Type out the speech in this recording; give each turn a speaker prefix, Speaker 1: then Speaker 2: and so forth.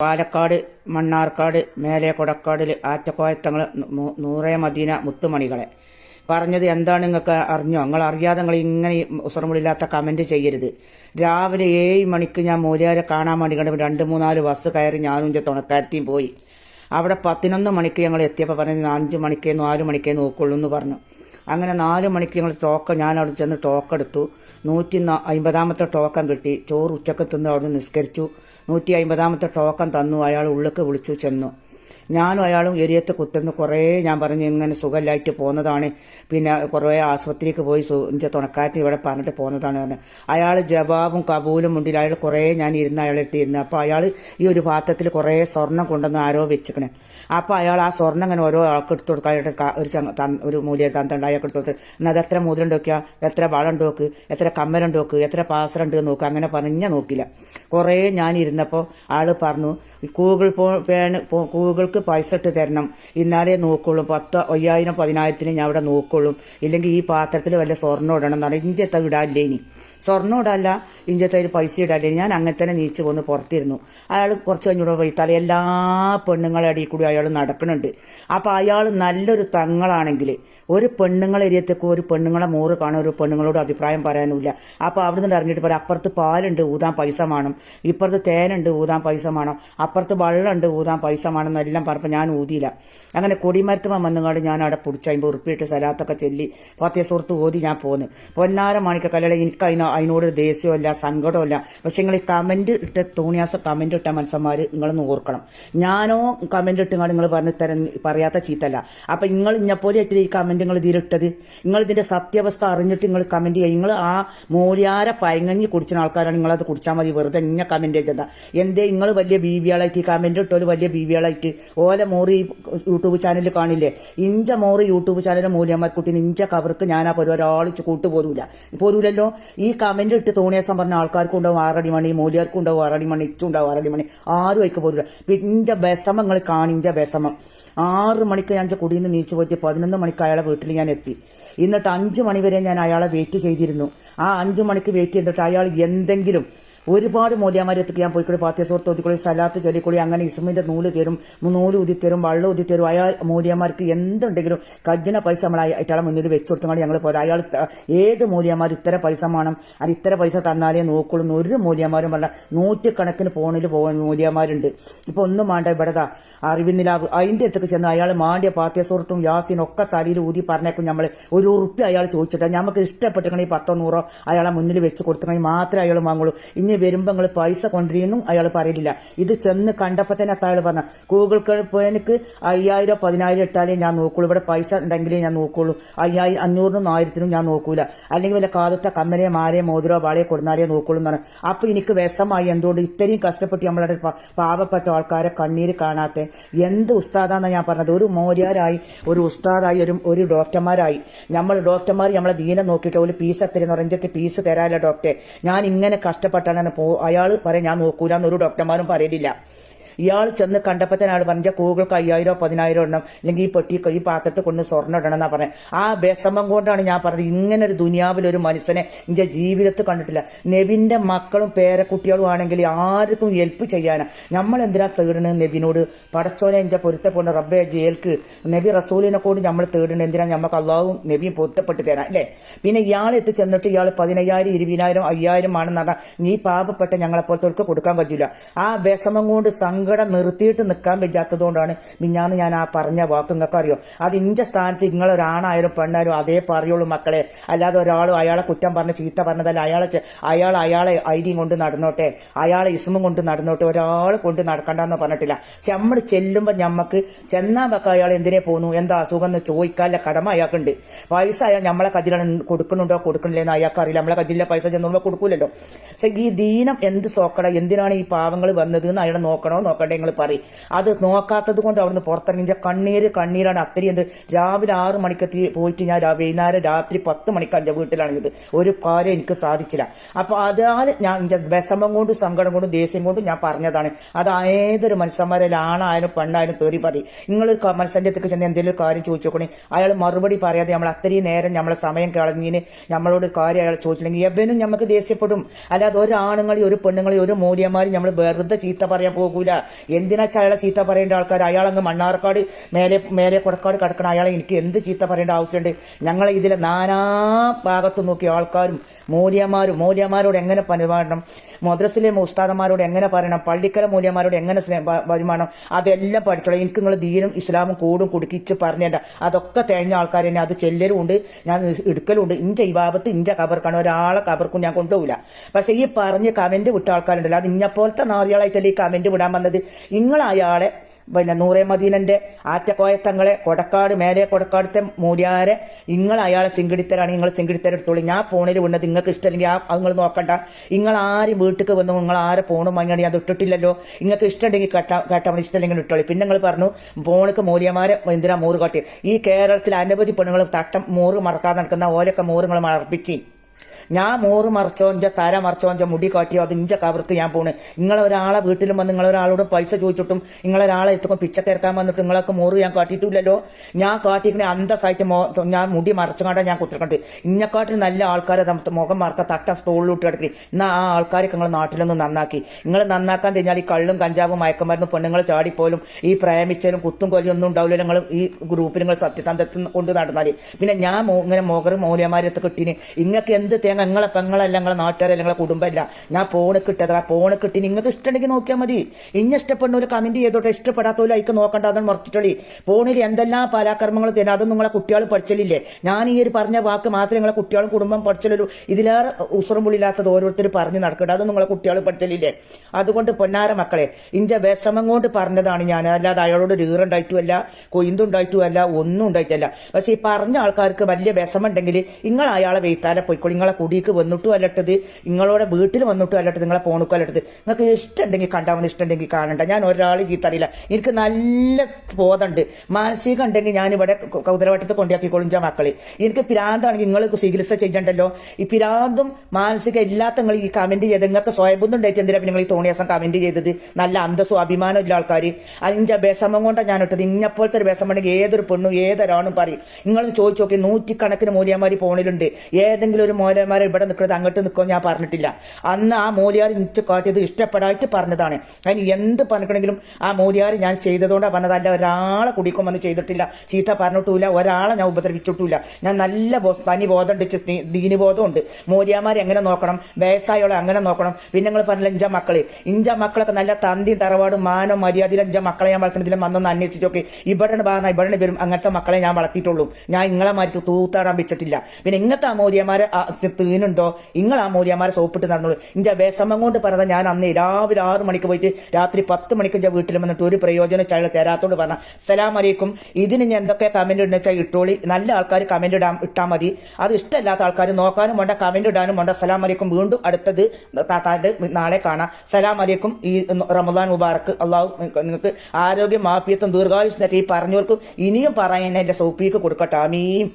Speaker 1: പാലക്കാട് മണ്ണാർക്കാട് മേലെ കൊടക്കാടിൽ ആറ്റക്കോയത്തങ്ങൾ നൂറേ മദീന മുത്തുമണികളെ. പറഞ്ഞത് എന്താണ് നിങ്ങൾക്ക് അറിഞ്ഞോ? നിങ്ങൾ അറിയാതെ നിങ്ങൾ ഇങ്ങനെ ഉസർമുള്ളില്ലാത്ത കമന്റ് ചെയ്യരുത്. രാവിലെ ഏഴ് മണിക്ക് ഞാൻ മൂലിയാരെ കാണാൻ വേണ്ടി കണ്ടപ്പോൾ രണ്ട് മൂന്നാൽ ബസ് കയറി ഞാനും എന്റെ തുണക്കാരത്തിയും പോയി. അവിടെ പതിനൊന്ന് മണിക്ക് ഞങ്ങൾ എത്തിയപ്പോൾ പറഞ്ഞത് അഞ്ച് മണിക്കേ നാല് മണിക്കേ നോക്കുള്ളൂ എന്ന് പറഞ്ഞു. അങ്ങനെ നാല് മണിക്ക് ഞങ്ങൾ ടോക്ക ഞാൻ അവിടെ ചെന്ന് ടോക്കൺ എടുത്തു നൂറ്റി അമ്പതാമത്തെ ടോക്കൺ കിട്ടി. ചോറ് ഉച്ചയ്ക്ക് തിന്ന് അവിടെ നിസ്കരിച്ചു. നൂറ്റി അമ്പതാമത്തെ ടോക്കൺ തന്നു. അയാൾ ഉള്ളിക്ക് വിളിച്ചു ചെന്നു. ഞാനും അയാളും എരിയത്ത് കുത്തുന്നു. കുറേ ഞാൻ പറഞ്ഞു ഇങ്ങനെ സുഖമില്ലായിട്ട് പോകുന്നതാണ്. പിന്നെ കുറേ ആശുപത്രിക്ക് പോയി എന്റെ തുണക്കാരത്തി ഇവിടെ പറഞ്ഞിട്ട് പോകുന്നതാണ്. അയാൾ ജവാബും കബൂലും മുണ്ടിൽ അയാൾ കുറേ ഞാൻ ഇരുന്ന് അയാൾ ഇരുന്ന്. അപ്പോൾ അയാൾ ഈ ഒരു പാത്രത്തിൽ കുറേ സ്വർണം കൊണ്ടുവന്ന് ആരോ വെച്ചിക്കണേ. അപ്പോൾ അയാൾ ആ സ്വർണം ഇങ്ങനെ ഓരോ ആൾക്ക് എടുത്തു കൊടുക്കുക അയാളുടെ ഒരു ഒരു മൂല്യ തന്തണ്ട് അയാൾക്ക് എടുത്തു കൊടുത്ത്. എന്നാൽ എത്ര മുതലുണ്ട് നോക്കിയാ? എത്ര വളമുണ്ട് നോക്ക്? എത്ര കമ്മലുണ്ട് നോക്ക്? എത്ര പാസറുണ്ട് നോക്ക്? അങ്ങനെ പറഞ്ഞ നോക്കില്ല കുറേ ഞാൻ ഇരുന്നപ്പോൾ ആൾ പറഞ്ഞു ഗൂഗിൾ ഗൂഗിൾക്ക് പോ- ഗൂഗിൾക്ക് പൈസ ഇട്ട് തരണം. ഇന്നാലേ നോക്കുള്ളൂ. പത്ത് അയ്യായിരം പതിനായിരത്തിന് ഞാൻ അവിടെ നോക്കുള്ളൂ. ഇല്ലെങ്കിൽ ഈ പാത്രത്തിൽ വല്ല സ്വർണം ഇടണം എന്നാണ്. ഇഞ്ചത്തെ ഇടാല്ലേ ഇനി? സ്വർണം ഇടല്ല ഇഞ്ചത്തെ ഒരു പൈസ ഇടാല്ലേ ഞാൻ അങ്ങനെ തന്നെ നീച്ചു പോന്ന് പുറത്തിരുന്നു. അയാൾ കുറച്ച് കഴിഞ്ഞൂടെ പോയി. തല എല്ലാ പെണ്ണുങ്ങളെ അടിയിൽ കൂടി അയാൾ നടക്കുന്നുണ്ട്. അപ്പോൾ അയാൾ നല്ലൊരു തങ്ങളാണെങ്കിൽ ഒരു പെണ്ണുങ്ങളെ എരിയത്തേക്ക് ഒരു പെണ്ണുങ്ങളെ മോറ് കാണാൻ ഒരു പെണ്ണുങ്ങളോട് അഭിപ്രായം പറയാനില്ല അപ്പോൾ അവിടെ നിന്ന് ഇറങ്ങിയിട്ട് പറയാം അപ്പുറത്ത് പാലുണ്ട് ഊതാൻ പൈസ വേണം. ഇപ്പുറത്ത് തേനുണ്ട് ഊതാൻ പൈസ വേണം. അപ്പുറത്ത് വെള്ളമുണ്ട് ഊതാൻ പൈസ വേണം എന്നെല്ലാം പറഞ്ഞപ്പോൾ ഞാൻ ഊതിയില്ല. അങ്ങനെ കൊടിമരത്തുമ വന്നുകൊണ്ട് ഞാൻ അവിടെ പിടിച്ച് അമ്പത് ഉറുപ്പിയിട്ട് സ്ഥലത്തൊക്കെ ചെല്ലി പത്തിയ സുഹൃത്ത് ഓതി ഞാൻ പോന്ന്. പൊന്നാര മാണിക്ക കല്യാണം എനിക്ക് അതിനോ അതിനോട് ദേഷ്യമല്ല സങ്കടമല്ല പക്ഷെ നിങ്ങൾ ഈ കമന്റ് ഇട്ട് തോണിയാസ കമന്റ് ഇട്ട മനസ്സന്മാർ നിങ്ങളൊന്ന് ഓർക്കണം. ഞാനോ കമന്റ് ഇട്ട് നിങ്ങൾ പറഞ്ഞ് തരം പറയാത്ത ചീത്തല്ല. അപ്പം നിങ്ങൾ ഇന്നെപ്പോലെ ആയിട്ട് ഈ കമന്റ് നിങ്ങൾ ഇതിലിട്ടത് നിങ്ങൾ സത്യാവസ്ഥ അറിഞ്ഞിട്ട് നിങ്ങൾ കമന്റ് ചെയ്യുക. നിങ്ങൾ ആ മൂല്യാര പയങ്ങി കുടിച്ച ആൾക്കാരാണ് നിങ്ങളത് കുടിച്ചാൽ മതി. വെറുതെ ഇങ്ങനെ കമന്റ് ചെയ്തതാ എന്തേ നിങ്ങൾ വലിയ ബീവികളായിട്ട് ഈ കമന്റ് ഇട്ടോ വലിയ ബീവികളായിട്ട് ഓല മോറി യൂട്യൂബ് ചാനൽ കാണില്ലേ? ഇഞ്ച മോറി യൂട്യൂബ് ചാനൽ മൂല്യമാർക്കുട്ടി ഇഞ്ച കവർക്ക് ഞാൻ ആ ഒരാളിച്ച് കൂട്ടുപോരൂല പോരൂലല്ലോ ഈ കമന്റ് ഇട്ട് തോണിയാസം പറഞ്ഞ ആൾക്കാർക്കും ഉണ്ടാവും ആറടി മണി മൂല്യർക്കും ഉണ്ടാവും ആറടി മണി ഇച്ചും ഉണ്ടാവും ആറടി മണി. ആരും ഒക്കെ പോരൂല പിന്നെ വിഷമം നിങ്ങൾ കാണിഞ്ച വിഷമം. ആറ് മണിക്ക് ഞാൻ കുടിയിൽ നിന്ന് നീച്ചു പോയിട്ട് പതിനൊന്ന് മണിക്ക് അയാളെ വീട്ടിൽ ഞാൻ എത്തി. എന്നിട്ട് അഞ്ച് മണി വരെ ഞാൻ അയാളെ വെയിറ്റ് ചെയ്തിരുന്നു. ആ അഞ്ച് മണിക്ക് വെയിറ്റ് ചെയ്തിട്ട് അയാൾ എന്തെങ്കിലും ഒരുപാട് മൂല്യമാരത്തേക്ക് ഞാൻ പോയിക്കൊടി. പാത്യ സുഹൃത്ത് ഒതിക്കൂടി സലാത്ത് ചൊല്ലിക്കൂടി അങ്ങനെ ഇസ്മിന്റെ നൂൽ തരും നൂൽ ഉദിത്തരും വള്ളം തരും. അയാൾ മൂല്യമാർക്ക് എന്തുണ്ടെങ്കിലും കജ്ജന പൈസ നമ്മൾ അയാളെ മുന്നിൽ വെച്ചു കൊടുത്തുകൊണ്ട് ഞങ്ങൾ പോരാ. അയാൾ ഏത് മൂല്യമാർ ഇത്ര പൈസ വേണം? അത് ഇത്ര പൈസ തന്നാലേ നോക്കുള്ളൂ ഒരു മൂല്യമാരും പറഞ്ഞ നൂറ്റിക്കണക്കിന് ഫോണിൽ പോകുന്ന മൂല്യമാരുണ്ട് ഇപ്പൊ ഒന്നും വേണ്ട ഇവിടെതാ അറിവിന്നിലാവ് അതിന്റെ അടുത്തേക്ക് ചെന്ന് അയാൾ മാണ്ടിയ പാത്യ സുഹൃത്തും യാസിനും ഒക്കെ തലയിൽ ഊതി പറഞ്ഞേക്കും നമ്മൾ ഒരു ഉറുപ്പി അയാൾ ചോദിച്ചിട്ട് നമുക്ക് ഇഷ്ടപ്പെട്ടിട്ടുണ്ടെങ്കിൽ പത്തോ നൂറോ അയാളെ മുന്നിൽ വെച്ച് കൊടുത്തിട്ടുണ്ടെങ്കിൽ മാത്രമേ അയാൾ വാങ്ങുള്ളൂ. ഇനി വരുമ്പോൾ നിങ്ങൾ പൈസ കൊണ്ടുവരുന്നും? അയാൾ പറയില്ല ഇത് ചെന്ന് കണ്ടപ്പോൾ തന്നെ അയാൾ പറഞ്ഞ ഗൂഗിൾ എനിക്ക് അയ്യായിരം പതിനായിരം ഇട്ടാലേ ഞാൻ നോക്കുള്ളൂ. ഇവിടെ പൈസ ഉണ്ടെങ്കിലേ ഞാൻ നോക്കുള്ളൂ. അയ്യായിരം അഞ്ഞൂറിനും ആയിരത്തിനും ഞാൻ നോക്കൂല. അല്ലെങ്കിൽ വല്ല കാതത്തെ കമ്മലേ മാരെ മോതിരോ വാളയെ കൊടുന്നാലേ നോക്കുള്ളൂ എന്ന് പറഞ്ഞു. അപ്പം എനിക്ക് വിഷമായി എന്തുകൊണ്ട് ഇത്രയും കഷ്ടപ്പെട്ട് നമ്മളുടെ പാവപ്പെട്ട ആൾക്കാരെ കണ്ണീര് കാണാത്ത? എന്ത് ഉസ്താദാന്നാ ഞാൻ പറഞ്ഞത്? ഒരു മോര്യാരായി ഒരു ഉസ്താദായി ഒരു ഒരു ഡോക്ടർമാരായി. നമ്മൾ ഡോക്ടർമാർ നമ്മളെ ദീനം നോക്കിയിട്ട് ഒരു പീസ് എത്രയെന്ന് പറഞ്ഞിട്ട് പീസ് തരാല്ല ഡോക്ടറെ. ഞാൻ ഇങ്ങനെ കഷ്ടപ്പെട്ടാണ് പോ അയാൾ പറയാം ഞാൻ നോക്കൂല ഒരു ഡോക്ടർമാരും പറയലില്ല. ഇയാൾ ചെന്ന് കണ്ടപ്പോൾ തന്നെ ആൾ പറഞ്ഞ കൂകൾക്ക് അയ്യായിരോ പതിനായിരോ ഇടണം. അല്ലെങ്കിൽ ഈ പെട്ടി ഈ പാത്രത്തിൽ കൊണ്ട് സ്വർണം ഇടണം എന്നാ പറഞ്ഞത് ആ വിഷമം കൊണ്ടാണ് ഞാൻ പറഞ്ഞത്. ഇങ്ങനെ ഒരു ദുനിയാവിൽ ഒരു മനുഷ്യനെ എന്റെ ജീവിതത്തിൽ കണ്ടിട്ടില്ല. നെവിന്റെ മക്കളും പേരക്കുട്ടികളും ആണെങ്കിൽ ആർക്കും ഹെൽപ്പ് ചെയ്യാനാ. നമ്മൾ എന്തിനാ തേടണത് നെബിനോട് പടച്ചോനെ എന്റെ പൊരുത്തപ്പെടുന്ന റബ്ബെ ജയിൽക്ക് നബി റസൂലിനെ കൂടി നമ്മൾ തേടണത് എന്തിനാ? നമുക്ക് അള്ളാഹും നബിയും പൊരുത്തപ്പെട്ട് തരാം അല്ലേ? പിന്നെ ഇയാൾ എത്തി ചെന്നിട്ട് ഇയാൾ പതിനയ്യായിരം ഇരുപതിനായിരം അയ്യായിരം ആണെന്ന് പറഞ്ഞാൽ നീ പാപപ്പെട്ട ഞങ്ങളെപ്പോലത്തെ കൊടുക്കാൻ പറ്റില്ല ആ വിഷമം കൊണ്ട് സങ്കടം നിർത്തിയിട്ട് നിൽക്കാൻ പറ്റാത്തതുകൊണ്ടാണ് മിഞ്ഞാന്ന് ഞാൻ ആ പറഞ്ഞ വാക്ക്. നിങ്ങൾക്ക് അറിയോ അത് ഇന്റെ സ്ഥാനത്ത് നിങ്ങളൊരാണായാലും പെണ്ണായാലും അതേ പറയുള്ളൂ മക്കളെ. അല്ലാതെ ഒരാളും അയാളെ കുറ്റം പറഞ്ഞ് ചീത്ത പറഞ്ഞതല്ല. അയാളെ അയാൾ അയാളെ ഐഡിയും കൊണ്ട് നടന്നോട്ടെ. അയാളെ ഇസ്മും കൊണ്ട് നടന്നോട്ടെ. ഒരാൾ കൊണ്ട് നടക്കണ്ടെന്ന് പറഞ്ഞിട്ടില്ല. പക്ഷെ നമ്മൾ ചെല്ലുമ്പോൾ ഞമ്മക്ക് ചെന്നാൽ വെക്ക അയാൾ എന്തിനെ പോന്നു? എന്താ അസുഖം എന്ന് ചോദിക്കാനുള്ള കടമ അയാൾക്കുണ്ട്. പൈസ അയാൾ നമ്മളെ കതിലാണ് കൊടുക്കുന്നുണ്ടോ കൊടുക്കണില്ലെന്ന് അയാൾക്ക് അറിയില്ല നമ്മളെ കതിലെ പൈസ ചെന്നുമ്പോൾ കൊടുക്കൂലല്ലോ. പക്ഷെ ഈ ദീനം എന്ത് സോക്കട? എന്തിനാണ് ഈ പാവങ്ങൾ വന്നത് എന്ന് അയാളെ നോക്കണോ നോക്കണ്ടേ നിങ്ങൾ പറയും. അത് നോക്കാത്തത് കൊണ്ട് അവിടുന്ന് പുറത്തിറങ്ങി. കണ്ണീര് കണ്ണീരാണ് അത്രയും എന്ത് രാവിലെ ആറ് മണിക്കെത്തി പോയിട്ട് ഞാൻ വൈകുന്നേരം രാത്രി പത്ത് മണിക്ക് എന്റെ വീട്ടിലാണിത്. ഒരു കാര്യം എനിക്ക് സാധിച്ചില്ല. അപ്പൊ അതാണ് ഞാൻ എന്റെ വിഷമം കൊണ്ടും സങ്കടം കൊണ്ടും ദേഷ്യം കൊണ്ടും ഞാൻ പറഞ്ഞതാണ്. അത് ഏതൊരു മനുഷ്യന്മാരിൽ ആണായാലും പെണ്ണായാലും തേറി പറയും. നിങ്ങൾ മനസ്സഞ്ചത്തേക്ക് ചെന്ന് എന്തെങ്കിലും കാര്യം ചോദിച്ചു നോക്കണേ അയാൾ മറുപടി പറയാതെ നമ്മൾ അത്രയും നേരം നമ്മളെ സമയം കളഞ്ഞിന് നമ്മളോട് കാര്യം അയാൾ ചോദിച്ചില്ലെങ്കിൽ എവനും നമുക്ക് ദേഷ്യപ്പെടും. അല്ലാതെ ഒരാണുങ്ങളെയും ഒരു പെണ്ണുങ്ങളെയും ഒരു മൂല്യന്മാരും നമ്മൾ വെറുതെ ചീത്ത പറയാൻ പോകൂല. എന്തിനാ അയാളെ ചീത്ത പറയേണ്ട ആൾക്കാർ അങ്ങ് മണ്ണാർക്കാട് മേലെ മേലെ കൊടക്കാട് കിടക്കണ അയാളെ എനിക്ക് എന്ത് ചീത്ത പറയേണ്ട ആവശ്യമുണ്ട്? ഞങ്ങളെ ഇതിലെ നാനാ ഭാഗത്തു നോക്കിയ ആൾക്കാരും മൂല്യമാരും മൂല്യമാരോട് എങ്ങനെ പരിമാറണം മദ്രസിലെ ഉസ്താദന്മാരോട് എങ്ങനെ പറയണം? പള്ളിക്കര മൂല്യമാരോട് എങ്ങനെ പരിമാറണം അതെല്ലാം പഠിച്ചോളാം. എനിക്ക് നിങ്ങൾ ദീനും ഇസ്ലാമും കൂടും കുടുക്കിച്ച് പറഞ്ഞേണ്ട അതൊക്കെ തേഞ്ഞ ആൾക്കാർ തന്നെ. അത് ചെല്ലലും ഉണ്ട് ഞാൻ എടുക്കലും ഉണ്ട് ഇഞ്ച ഈ ഭാഗത്ത് ഇഞ്ച കബർക്കാണ്. ഒരാളെ കബർക്കും ഞാൻ കൊണ്ടുപോകില്ല പക്ഷെ ഈ പറഞ്ഞ് കമന്റ് വിട്ട ആൾക്കാരുണ്ടല്ലോ. അത് ഇഞ്ഞപ്പോലത്തെ നാറിയാളായിട്ടല്ലേ ഈ കമന്റ് വിടാൻ വന്നത്? നിങ്ങൾ അയാളെ പിന്നെ നൂറേ മദീനന്റെ ആറ്റക്കോയത്തങ്ങളെ കൊടക്കാട് മേലെ കൊടക്കാടത്തെ മൂര്യാരെ നിങ്ങൾ അയാളെ സിംഗിടിത്തരാണ് നിങ്ങൾ സിംഗിടിത്തരെടുത്തോളൂ ഞാൻ ഫോണിൽ വിടുന്നത് നിങ്ങൾക്ക് ഇഷ്ടമില്ലെങ്കിൽ ആ നിങ്ങൾ നോക്കണ്ട. നിങ്ങൾ ആരും വീട്ടിൽ വന്നു നിങ്ങൾ ആരെ ഫോണും വാങ്ങിയാണ് അത് ഇട്ടിട്ടില്ലല്ലോ. നിങ്ങൾക്ക് ഇഷ്ടമുണ്ടെങ്കിൽ കേട്ടാ കേട്ടാൽ മതി ഇട്ടോളൂ. പിന്നെ നിങ്ങൾ പറഞ്ഞു ഫോണിക്ക് മൂല്യമാരെ എന്തിനാ മൂറ് കാട്ടി? ഈ കേരളത്തിൽ അനവധി പെണ്ണുങ്ങൾ തട്ടം മൂറ് മറക്കാതെ നടക്കുന്ന ഓരൊക്കെ മൂറ് അർപ്പിച്ചു ഞാൻ മോറ് മറച്ചോഞ്ച തര മറച്ചോഞ്ച മുടി കാട്ടിയോ അത് ഇഞ്ച കവർക്ക് ഞാൻ പോണ്. നിങ്ങളെ ഒരാളെ വീട്ടിലും വന്ന് നിങ്ങളൊരാളോട് പൈസ ചോദിച്ചിട്ടും നിങ്ങളൊരാളെ പിച്ച പിച്ചക്കിറക്കാൻ വന്നിട്ട് നിങ്ങളൊക്കെ മോറ് ഞാൻ കാട്ടിയിട്ടില്ലല്ലോ. ഞാൻ കാട്ടിക്കണേ അന്തസ്സായിട്ട് മോ ഞാൻ മുടി മറച്ചുകൊണ്ടാ ഞാൻ കുത്തിരിക്കണ്ട്. ഇന്നെക്കാട്ടിൽ നല്ല ആൾക്കാരെ മുഖം മറക്ക തട്ട സ്റ്റോളിലോട്ട് കിടക്കി. എന്നാ ആ ആൾക്കാരൊക്കെ നിങ്ങൾ നാട്ടിലൊന്ന് നന്നാക്കി. നിങ്ങൾ നന്നാക്കാൻ കഴിഞ്ഞാൽ ഈ കള്ളും കഞ്ചാവും മയക്കുമരുന്നും പെണ്ണുങ്ങൾ ചാടിപ്പോലും ഈ പ്രേമിച്ചാലും കുത്തും കൊല്ലും ഒന്നും ഉണ്ടാവില്ല നിങ്ങൾ ഈ ഗ്രൂപ്പിൽ നിങ്ങൾ സത്യസന്ധത്തിൽ കൊണ്ട് നടന്നാൽ പിന്നെ ഞാൻ ഇങ്ങനെ മുഖർ മൂല്യമാരത്ത് കിട്ടീന്. ഇങ്ങക്ക് എന്ത് തേങ്ങ നിങ്ങളെ പെങ്ങളല്ല നിങ്ങളെ നാട്ടുകാരല്ല നിങ്ങളെ കുടുംബമല്ല. ഞാൻ ഫോണ് കിട്ടതാ ഫോണ് കിട്ടി നിങ്ങൾക്ക് ഇഷ്ടമുണ്ടെങ്കിൽ നോക്കിയാൽ മതി. ഇന്ന ഇഷ്ടപ്പെടുന്നവര് കമന്റ് ചെയ്തോട്ടെ ഇഷ്ടപ്പെടാത്തവരും അയക്ക് നോക്കണ്ട അതാണ് ഫോണിൽ എന്തെല്ലാം പരാക്രമങ്ങൾ തരാം അതൊന്നും നിങ്ങളെ കുട്ടികൾ പഠിച്ചലില്ലേ? ഞാൻ ഈ ഒരു പറഞ്ഞ വാക്ക് മാത്രമേ നിങ്ങളെ കുട്ടികളും കുടുംബം പഠിച്ചലൊരു ഇതിലേറെ ഉസറും പുള്ളില്ലാത്തത് ഓരോരുത്തർ പറഞ്ഞ് നടക്കട്ടെ അതൊന്നും നിങ്ങളെ കുട്ടികൾ പഠിച്ചലില്ലേ? അതുകൊണ്ട് പൊന്നാര മക്കളെ ഇഞ്ച വിഷമം കൊണ്ട് പറഞ്ഞതാണ് ഞാൻ. അല്ലാതെ അയാളോട് ഈറുണ്ടായിട്ടുമല്ല കൊയ്ന്തുണ്ടായിട്ടുമല്ല ഒന്നും ഉണ്ടായിട്ടല്ല. പക്ഷെ ഈ പറഞ്ഞ ആൾക്കാർക്ക് വലിയ വിഷമുണ്ടെങ്കിൽ നിങ്ങൾ അയാളെ വെയ്ത്താലെ പോയിക്കോളി. നിങ്ങളെ കുടിക്ക് വന്നിട്ടും അല്ലട്ടത് നിങ്ങളോടെ വീട്ടിൽ വന്നിട്ടും അല്ലട്ടത് നിങ്ങളെ പോണക്കും അല്ലട്ടത്. നിങ്ങൾക്ക് ഇഷ്ടമുണ്ടെങ്കിൽ കണ്ടാൽ മതി ഇഷ്ടമുണ്ടെങ്കിൽ കാണണ്ട. ഞാൻ ഒരാൾ ചീത്തറിയില്ല എനിക്ക് നല്ല ബോധമുണ്ട് മാനസികം ഉണ്ടെങ്കിൽ ഞാൻ ഇവിടെ കൗതലവട്ടത്ത് കൊണ്ടാക്കിക്കോളും ഞാൻ മക്കളെ. എനിക്ക് പിരാന്താണെങ്കിൽ നിങ്ങൾ ചികിത്സ ചെയ്യണ്ടല്ലോ? ഈ പിരാന്തും മാനസിക ഇല്ലാത്ത നിങ്ങൾ ഈ കമന്റ് ചെയ്ത് നിങ്ങൾക്ക് സ്വയബുദ്ധം ഉണ്ടായിട്ട് എന്തിനാ നിങ്ങൾ ഈ തോണിയാസം കമന്റ് ചെയ്തത്? നല്ല അന്തസ്സും അഭിമാനം ഉള്ള ആൾക്കാർ അതിന്റെ വിഷമം കൊണ്ടാണ് ഞാൻ ഇട്ടത്. ഇങ്ങപ്പോലത്തെ ഒരു വിഷമം ഉണ്ടെങ്കിൽ ഏതൊരു പെണ്ണും ഏതൊരാണും പറയും. നിങ്ങൾ ചോദിച്ചു നോക്കി. നൂറ്റിക്കണക്കിന് മൂല്യന്മാർ ഫോണിലുണ്ട്. ഏതെങ്കിലും ഒരു മൂല്യന്മാരെ ഇവിടെ നിൽക്കുന്നത് അങ്ങോട്ട് നിൽക്കുമോ ഞാൻ പറഞ്ഞിട്ടില്ല. അന്ന് ആ മൂല്യാർ എനിക്ക് കാട്ടിയത് ഇഷ്ടപ്പെടായിട്ട് പറഞ്ഞതാണ്. അതിന് എന്ത് പറഞ്ഞിട്ടുണ്ടെങ്കിലും ആ മൂല്യാർ ഞാൻ ചെയ്തതുകൊണ്ടാണ് പറഞ്ഞത് അല്ല ഒരാളെ കുടിക്കും വന്ന് ചെയ്തിട്ടില്ല. ചീത്ത പറഞ്ഞിട്ടില്ല ഒരാളെ ഞാൻ ഉപദ്രവിച്ചിട്ടില്ല ഞാൻ നല്ല തനി ബോധമുണ്ട് ചി- ദീനിബോധമുണ്ട്. മൂല്യന്മാരെ എങ്ങനെ നോക്കണം? വയസ്സായോളെ അങ്ങനെ നോക്കണം. പിന്നെ നിങ്ങൾ പറഞ്ഞില്ല ഇഞ്ച മക്കൾ. ഇഞ്ച മക്കളൊക്കെ നല്ല തന്തി തറവാടും മാനം മര്യാദയിലും ഇഞ്ച മക്കളെ ഞാൻ വളർത്തുന്നതിലും വന്നൊന്ന് അന്വേഷിച്ചൊക്കെ ഇവിടെ ഭാഗം ഇവിടെ വരും. അങ്ങനത്തെ മക്കളെ ഞാൻ വളർത്തിയിട്ടുള്ളൂ. ഞാൻ ഇങ്ങളെ മാറ്റി തൂത്താടാൻ വെച്ചിട്ടില്ല. പിന്നെ ഇങ്ങനത്തെ ആ തീനുണ്ടോ? നിങ്ങൾ ആ മൂല്യന്മാരെ സോപ്പിട്ട് നടന്നോളൂ. ഇന്റെ വിഷമം കൊണ്ട് പറഞ്ഞ ഞാൻ അന്ന് രാവിലെ ആറ് മണിക്ക് പോയിട്ട് രാത്രി പത്ത് മണിക്ക് ഞാൻ വീട്ടിൽ വന്നിട്ട് ഒരു പ്രയോജന ചായ തരാത്തോട് പറഞ്ഞ. സലാം അലൈക്കും. ഇതിന് ഞാൻ എന്തൊക്കെ കമന്റ് ഇടുന്ന വെച്ചാൽ ഇട്ടോളി. നല്ല ആൾക്കാർ കമന്റ് ഇടാൻ ഇട്ടാൽ മതി. അത് ഇഷ്ടമല്ലാത്ത ആൾക്കാർ നോക്കാനും വേണ്ട കമന്റ് ഇടാനും വേണ്ട. സലാം അലൈക്കും. വീണ്ടും അടുത്തത് താത്താന്റെ നാളെ കാണാം. സലാം അലൈക്കും. ഈ റമദാൻ മുബാറക്ക് അള്ളാഹു നിങ്ങൾക്ക് ആരോഗ്യം മാഫിയത്തും ദീർഘായുസ് ഈ പറഞ്ഞവർക്കും ഇനിയും പറയാൻ എന്റെ സൗപ്പിക്ക് കൊടുക്കട്ടെ. ആമീൻ.